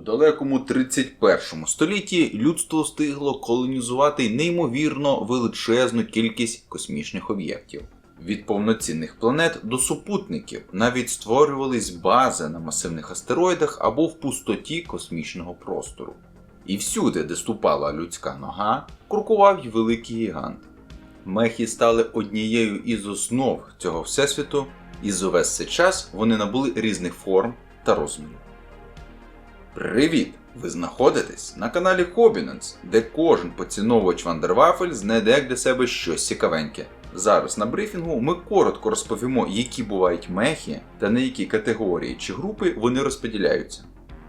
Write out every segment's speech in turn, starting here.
У далекому 31 столітті людство встигло колонізувати неймовірно величезну кількість космічних об'єктів. Від повноцінних планет до супутників навіть створювались бази на масивних астероїдах або в пустоті космічного простору. І всюди, де ступала людська нога, крокував й великий гігант. Мехи стали однією із основ цього всесвіту, і за весь цей час вони набули різних форм та розмірів. Привіт! Ви знаходитесь на каналі Hobinance, де кожен поціновувач Вандервафель знайде для себе щось цікавеньке. Зараз на брифінгу ми коротко розповімо, які бувають мехи та на які категорії чи групи вони розподіляються.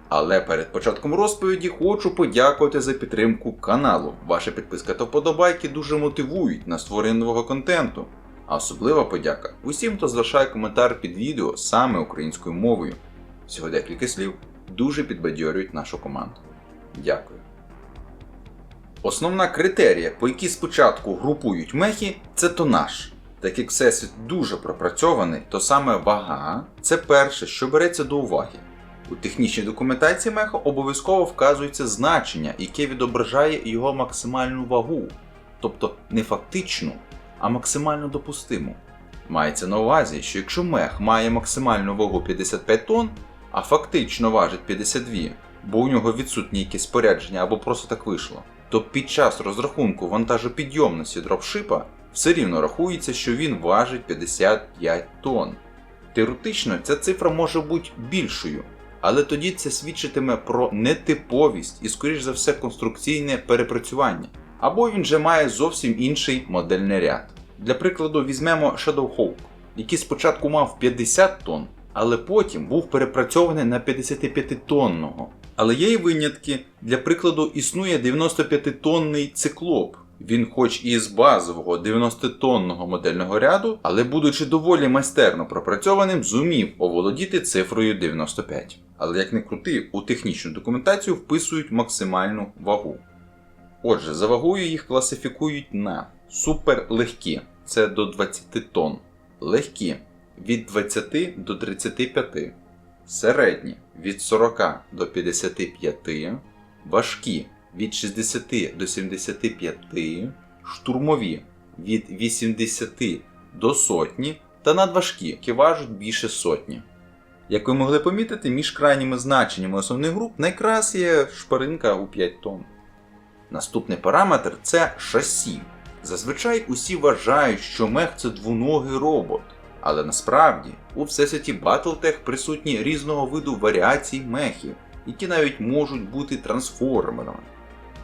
Але перед початком розповіді хочу подякувати за підтримку каналу. Ваша підписка та вподобайки дуже мотивують на створення нового контенту. А особлива подяка усім, хто залишає коментар під відео саме українською мовою. Всього декілька слів дуже підбадьорюють нашу команду. Дякую. Основна критерія, по якій спочатку групують мехи, це тонаж. Так як всесвіт дуже пропрацьований, то саме вага це перше, що береться до уваги. У технічній документації меха обов'язково вказується значення, яке відображає його максимальну вагу, тобто не фактичну, а максимально допустиму. Мається на увазі, що якщо мех має максимальну вагу 55 тонн, а фактично важить 52, бо у нього відсутні якісь спорядження або просто так вийшло, то під час розрахунку вантажопідйомності дропшипа все рівно рахується, що він важить 55 тонн. Теоретично ця цифра може бути більшою, але тоді це свідчитиме про нетиповість і, скоріш за все, конструкційне перепрацювання, або він же має зовсім інший модельний ряд. Для прикладу, візьмемо Shadow Hawk, який спочатку мав 50 тонн, але потім був перепрацьований на 55-тонного. Але є і винятки. Для прикладу, існує 95-тонний циклоп. Він, хоч і з базового 90-тонного модельного ряду, але будучи доволі майстерно пропрацьованим, зумів оволодіти цифрою 95. Але як не крути, у технічну документацію вписують максимальну вагу. Отже, за вагою їх класифікують на суперлегкі це до 20 тонн, легкі від 20 до 35, середні від 40 до 55, важкі від 60 до 75, штурмові від 80 до сотні та надважкі, які важать більше сотні. Як ви могли помітити, між крайніми значеннями основних груп найкрас є шпаринка у 5 тонн. Наступний параметр це шасі. Зазвичай усі вважають, що мех це двоногий робот, але насправді у всесвіті Battletech присутні різного виду варіацій мехів, які навіть можуть бути трансформерами.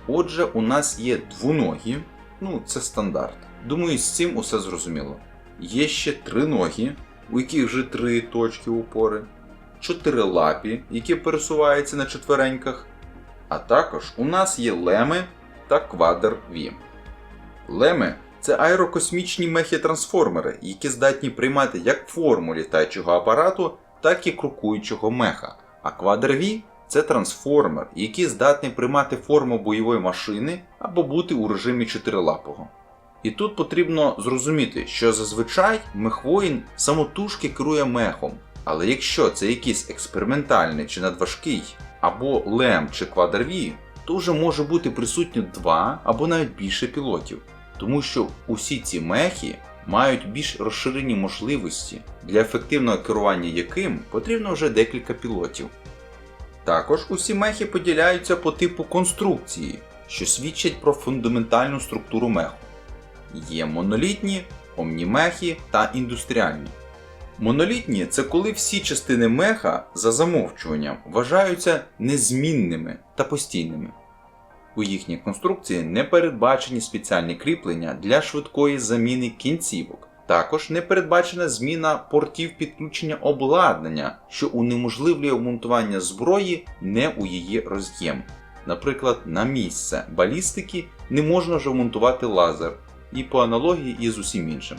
Отже, у нас є двоногі, ну це стандарт. Думаю, з цим усе зрозуміло. Є ще триногі, у яких вже три точки упори, чотирилапі, які пересуваються на четвереньках. А також у нас є леми та квадр-ві. Леми це аерокосмічні мехи-трансформери, які здатні приймати як форму літаючого апарату, так і крокуючого меха. А квадр-ві це трансформер, який здатний приймати форму бойової машини або бути у режимі чотирилапого. І тут потрібно зрозуміти, що зазвичай мехвоїн самотужки керує мехом, але якщо це якийсь експериментальний чи надважкий, або лем чи квадр-ві, то вже може бути присутньо два або навіть більше пілотів, тому що усі ці мехи мають більш розширені можливості, для ефективного керування яким потрібно вже декілька пілотів. Також усі мехи поділяються по типу конструкції, що свідчать про фундаментальну структуру меху. Є монолітні, омнімехи та індустріальні. Монолітні це коли всі частини меха за замовчуванням вважаються незмінними та постійними. У їхній конструкції не передбачені спеціальні кріплення для швидкої заміни кінцівок. Також не передбачена зміна портів підключення обладнання, що унеможливлює вмонтування зброї не у її роз'єм. Наприклад, на місце балістики не можна вже вмонтувати лазер, і по аналогії із усім іншим.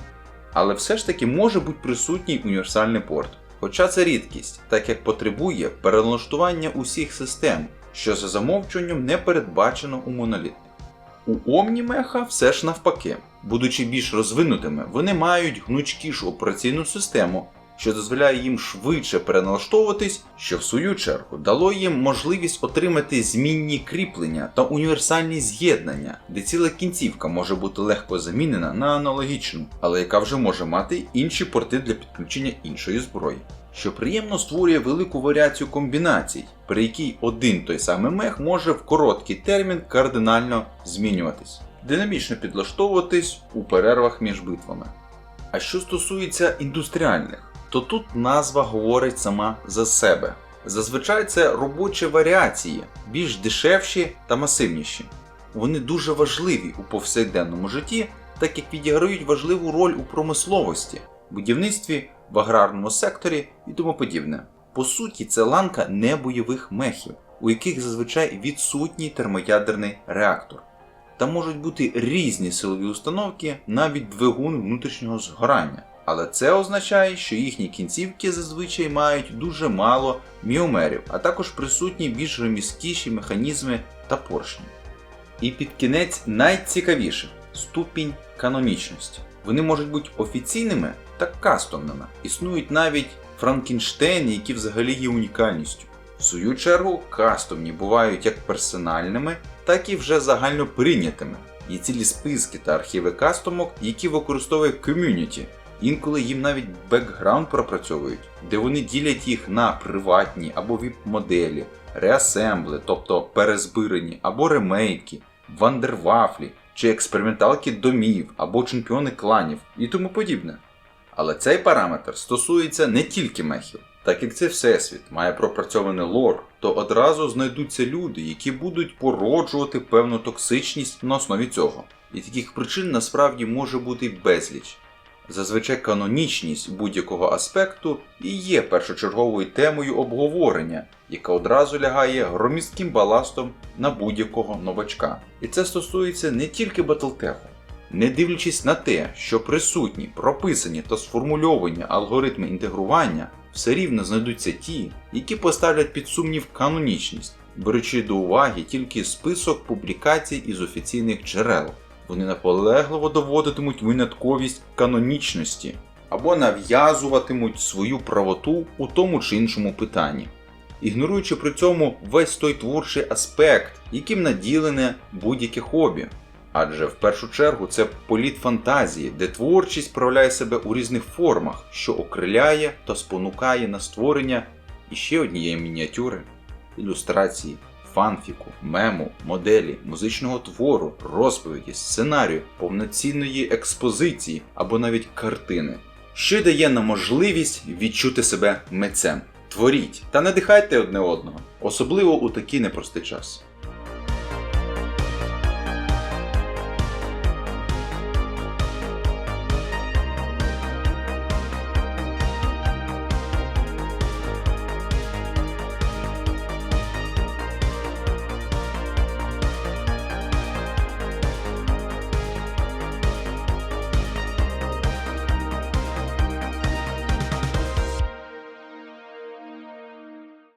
Але все ж таки може бути присутній універсальний порт. Хоча це рідкість, так як потребує переналаштування усіх систем, що за замовчуванням не передбачено у моноліт. У Омнімеха все ж навпаки. Будучи більш розвинутими, вони мають гнучкішу операційну систему, що дозволяє їм швидше переналаштовуватись, що в свою чергу дало їм можливість отримати змінні кріплення та універсальні з'єднання, де ціла кінцівка може бути легко замінена на аналогічну, але яка вже може мати інші порти для підключення іншої зброї. Що приємно створює велику варіацію комбінацій, при якій один той самий мех може в короткий термін кардинально змінюватись, динамічно підлаштовуватись у перервах між битвами. А що стосується індустріальних, то тут назва говорить сама за себе. Зазвичай це робочі варіації, більш дешевші та масивніші. Вони дуже важливі у повсякденному житті, так як відіграють важливу роль у промисловості, будівництві, в аграрному секторі і тому подібне. По суті, це ланка небойових мехів, у яких зазвичай відсутній термоядерний реактор. Там можуть бути різні силові установки, навіть двигун внутрішнього згорання. Але це означає, що їхні кінцівки зазвичай мають дуже мало міомерів, а також присутні більш ремісткіші механізми та поршні. І під кінець найцікавіше ступінь канонічності. Вони можуть бути офіційними та кастомними. Існують навіть Франкенштейни, які взагалі є унікальністю. В свою чергу, кастомні бувають як персональними, так і вже загально прийнятими. Є цілі списки та архіви кастомок, які використовує ком'юніті. Інколи їм навіть бекграунд пропрацьовують, де вони ділять їх на приватні або віп-моделі, реасембли, тобто перезбирані, або ремейки, вандервафлі чи експерименталки домів або чемпіони кланів і тому подібне. Але цей параметр стосується не тільки мехів. Так як це всесвіт має пропрацьований лор, то одразу знайдуться люди, які будуть породжувати певну токсичність на основі цього. І таких причин насправді може бути безліч. Зазвичай канонічність будь-якого аспекту і є першочерговою темою обговорення, яка одразу лягає громістким баластом на будь-якого новачка. І це стосується не тільки батлтеху. Не дивлячись на те, що присутні, прописані та сформульовані алгоритми інтегрування, все рівно знайдуться ті, які поставлять під сумнів канонічність, беручи до уваги тільки список публікацій із офіційних джерел. Вони наполегливо доводитимуть винятковість канонічності або нав'язуватимуть свою правоту у тому чи іншому питанні, ігноруючи при цьому весь той творчий аспект, яким наділене будь-яке хобі. Адже в першу чергу це політ фантазії, де творчість проявляє себе у різних формах, що окриляє та спонукає на створення іще однієї мініатюри, ілюстрації, фанфіку, мему, моделі, музичного твору, розповіді, сценарію, повноцінної експозиції або навіть картини, що дає нам можливість відчути себе митцем. Творіть та надихайте одне одного, особливо у такий непростий час.